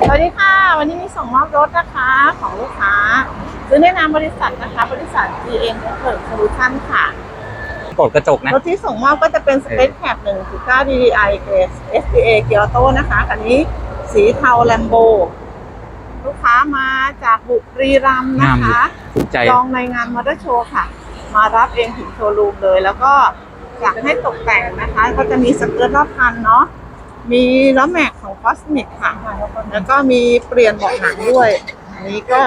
สวัสดีค่ะ วันนี้มีส่งมอบรถนะคะของลูกค้า ซื้อในนามบริษัทนะคะ บริษัท GM Network Solution ค่ะกดกระจกนะ รถที่ส่งมอบก็จะเป็น Space Cab 1.9 DDI Grace SPA เกียร์โต้นะคะคันนี้สีเทาแลมโบ ลูกค้ามาจากบุรีรัมย์นะคะถูกใจจองในงานมอเตอร์โชว์ค่ะ มารับเองถึงโชว์รูมเลย แล้วก็อยากให้ตกแต่งนะคะ ก็จะมีสเกิร์ตรอบคันเนาะ มีล้อแม็กของคอสมิกค่ะ แล้วก็มีเปลี่ยนเบาะหนังด้วย อันนี้ก็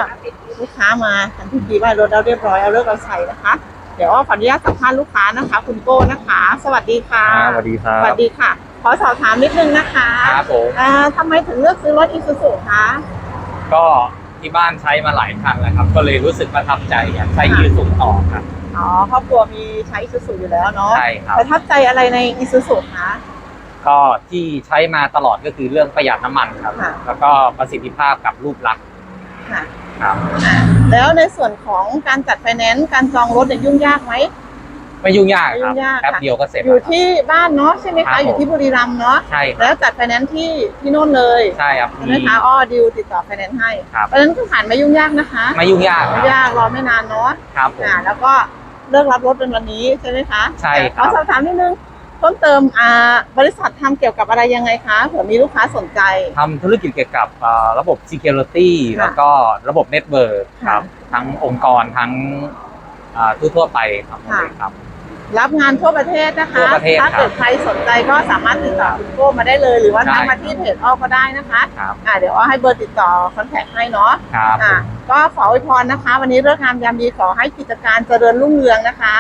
ลูกค้ามาทันทีดีว่ารถเราเรียบร้อย เอาเลิกเอาใช้นะคะ เดี๋ยวขออนุญาตสัมภาษณ์ลูกค้านะคะ คุณโก้นะคะ สวัสดีค่ะครับสวัสดีครับ สวัสดีค่ะ ขอสอบถามนิดนึงนะคะครับผมอ่าทำไมถึงเลือกซื้อรถอีซูซูคะ ก็ที่บ้านใช้มาหลายคันแล้วครับ ก็เลยรู้สึกประทับใจอยากใช้ยืดสูงต่อครับ อ๋อครอบครัวมีใช้อีซูซูอยู่แล้วเนาะ ใช่ครับ ประทับใจอะไรในอีซูซูคะ ก็ที่ใช้มาตลอดก็คือเรื่องประหยัดน้ำมันครับ ค่ะ แล้วก็ประสิทธิภาพกับรูปลักษณ์ค่ะครับ อ่าแล้วในส่วนของการจัดไฟแนนซ์การจองรถเนี่ยยุ่งยากไหม ไม่ยุ่งยากไม่คยุ่รับงยากแป๊บค่ะ เดียวก็เสร็จอยู่แล้วครับ ที่บ้านเนาะใช่ไหมครัคะบอยู่ที่บุรีรัมย์เนาะใช่ครัแล้บวจัดไฟแนนซ์ที่ที่โน่นเลยใช่ครับใช่ไหมคะอ้อดิวติดต่อไฟแนนซ์ให้ครับ เพราะฉะนั้นก็ผ่านไม่ยุ่งยากนะคะไม่ยุ่งยากคไม่รับยากรอไม่นานเนาะครับผม อ่าแล้วก็เลิกรับรถเป็นวันนี้ใช่ไหมคะใช่ครับ ขอสอบถามนิดนึง เพิ่มเติมอ่าบริษัททำเกี่ยวกับอะไรยังไงคะเผื่อมีลูกค้าสนใจ ทำธุรกิจเกี่ยวกับเอ่อระบบ Security ค่ะแล้วก็ระบบ Network ครับค่ะทั้งองค์กรทั้งอ่าทั่วๆไปครับหมดเลยครับ รับงานทั่วประเทศนะคะ ทั่วประเทศถ้าครับเกิดใครสนใจก็สามารถติดต่อคุณโก้มาได้เลย หรือว่าใช่ทักมาที่เพจอ้อก็ได้นะคะครับอ่าเดี๋ยวอ้อให้เบอร์ติดต่อคอนแทคให้เนาะครับอ่าก็ขออวยพรนะคะ วันนี้เลิกงามยามดีขอให้กิจการเจริญรุ่งเรืองนะคะ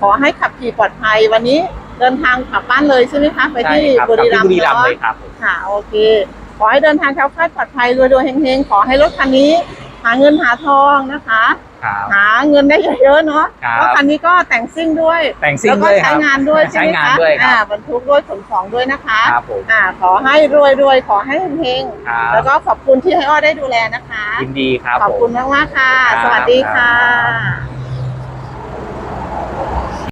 ขอให้ขับขี่ปลอดภัยวันนี้ เดินทางกลับบ้านเลยใช่ไหมคะไปใช่ที่ครับบุรีรัมกับที่บุรีย์รัมย์เนาะเลยครับค่ะโอเค ขอให้เดินทางแคล้วคลาดปลอดภัยรวยๆเฮงๆ ขอให้รถคันนี้ หาเงินหาทองนะคะ ครับ หาเงินได้เยอะๆเนาะครับเพราะคันนี้ก็แต่งซิ่งด้วย แต่งซิ่แล้งวก็ด้วยคใช้รับงานด้วยใช่ไหมใช้งานคะด้วยคอ่ารับบรรทุกด้วยขนของด้วยนะคะ ครับผมอ่า ขอให้รวยๆขอให้เฮงครัๆบแล้วก็ขอบคุณที่ให้อ้อได้ดูแลนะคะ ยินดีครับขอบผมคุณมากๆค่ะ ครับสวัสดีค่ะ ครับ